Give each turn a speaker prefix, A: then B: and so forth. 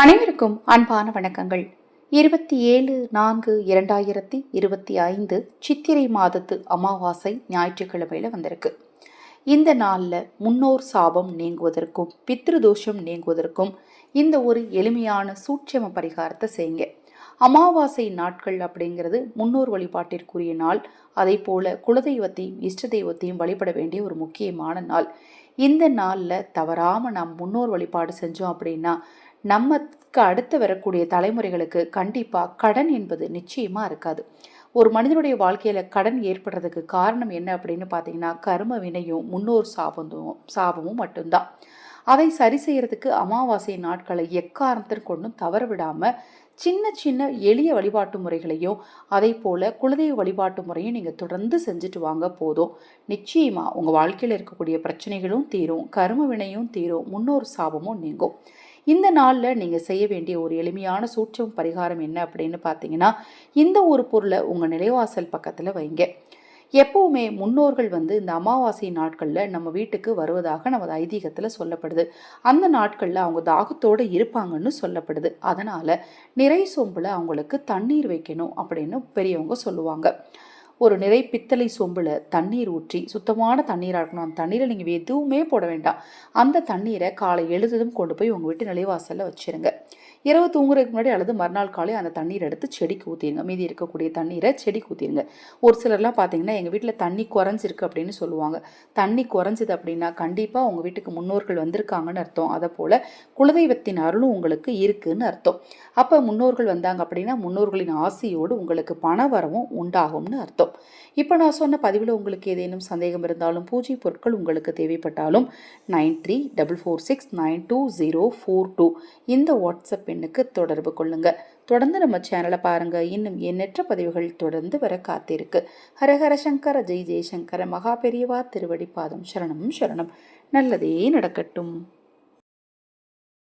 A: அனைவருக்கும் அன்பான வணக்கங்கள். இருபத்தி ஏழு நான்கு இரண்டாயிரத்தி இருபத்தி ஐந்து சித்திரை மாதத்து அமாவாசை ஞாயிற்றுக்கிழமையில் வந்திருக்கு. இந்த நாளில் முன்னோர் சாபம் நீங்குவதற்கும் பித்ரு தோஷம் நீங்குவதற்கும் இந்த ஒரு எளிமையான சூட்சம பரிகாரத்தை செய்யுங்க. அமாவாசை நாட்கள் அப்படிங்கிறது முன்னோர் வழிபாட்டிற்குரிய நாள். அதே போல குலதெய்வத்தையும் இஷ்ட தெய்வத்தையும் வழிபட வேண்டிய ஒரு முக்கியமான நாள். இந்த நாளில் தவறாமல் நாம் முன்னோர் வழிபாடு செஞ்சோம் அப்படின்னா நமக்கு அடுத்து வரக்கூடிய தலைமுறைகளுக்கு கண்டிப்பாக கடன் என்பது நிச்சயமாக இருக்காது. ஒரு மனிதனுடைய வாழ்க்கையில் கடன் ஏற்படுறதுக்கு காரணம் என்ன அப்படின்னு பார்த்தீங்கன்னா கர்ம வினையும் முன்னோர் சாபமும் சாபமும் மட்டும்தான். அதை சரி செய்யறதுக்கு அமாவாசை நாட்களை எக்காரணத்திற்கு ஒன்றும் தவற விடாமல் சின்ன சின்ன எளிய வழிபாட்டு முறைகளையும் அதே போல் குலதெய்வ வழிபாட்டு முறையும் நீங்கள் தொடர்ந்து செஞ்சுட்டு வாங்க போதும். நிச்சயமாக உங்கள் வாழ்க்கையில் இருக்கக்கூடிய பிரச்சனைகளும் தீரும் கரும வினையும் தீரும் முன்னோர் சாபமும் நீங்கும். இந்த நாளில் நீங்கள் செய்ய வேண்டிய ஒரு எளிமையான சூட்சம் பரிகாரம் என்ன அப்படின்னு பார்த்தீங்கன்னா இந்த ஒரு பொருளை உங்கள் நிலைவாசல் பக்கத்தில் வைங்க. எப்போவுமே முன்னோர்கள் வந்து இந்த அமாவாசை நாட்களில் நம்ம வீட்டுக்கு வருவதாக நமது ஐதீகத்தில் சொல்லப்படுது. அந்த நாட்களில் அவங்க தாகத்தோடு இருப்பாங்கன்னு சொல்லப்படுது. அதனால் நிறை சொம்பில் அவங்களுக்கு தண்ணீர் வைக்கணும் அப்படின்னு பெரியவங்க சொல்லுவாங்க. ஒரு நிறை பித்தளை சொம்பில் தண்ணீர் ஊற்றி சுத்தமான தண்ணீராக இருக்கணும். அந்த தண்ணீரை நீங்கள் எதுவுமே போட வேண்டாம். அந்த தண்ணீரை காலை எழுததும் கொண்டு போய் உங்கள் வீட்டு நிலைவாசலில் வச்சுருங்க. இரவு தூங்குறதுக்கு முன்னாடி அல்லது மறுநாள் காலை அந்த தண்ணீர் எடுத்து செடிக்கு ஊற்றிடுங்க மீதி இருக்கக்கூடிய தண்ணீரை செடிக்கு ஊற்றிடுங்க ஒரு சிலர்லாம் பார்த்தீங்கன்னா எங்கள் வீட்டில் தண்ணி குறைஞ்சிருக்கு அப்படின்னு சொல்லுவாங்க. தண்ணி குறைஞ்சிது அப்படின்னா கண்டிப்பாக உங்கள் வீட்டுக்கு முன்னோர்கள் வந்திருக்காங்கன்னு அர்த்தம். அதை போல் குலதெய்வத்தின் அருளும் உங்களுக்கு இருக்குன்னு அர்த்தம். அப்போ முன்னோர்கள் வந்தாங்க அப்படின்னா முன்னோர்களின் ஆசையோடு உங்களுக்கு பண வரவும் உண்டாகும்னு அர்த்தம். இப்போ நான் சொன்ன பதிவில் உங்களுக்கு ஏதேனும் சந்தேகம் இருந்தாலும் பூஜை பொருட்கள் உங்களுக்கு தேவைப்பட்டாலும் nine three double four six nine two zero four two இந்த வாட்ஸ்அப் எண்ணுக்கு தொடர்பு கொள்ளுங்க. தொடர்ந்து நம்ம சேனலை பாருங்க. இன்னும் எண்ணற்ற பதிவுகள் தொடர்ந்து வர காத்திருக்கு. ஹரஹர சங்கர ஜெய் ஜெய்சங்கர மகா பெரியவா திருவடி பாதம் சரணம் சரணம். நல்லதே நடக்கட்டும்.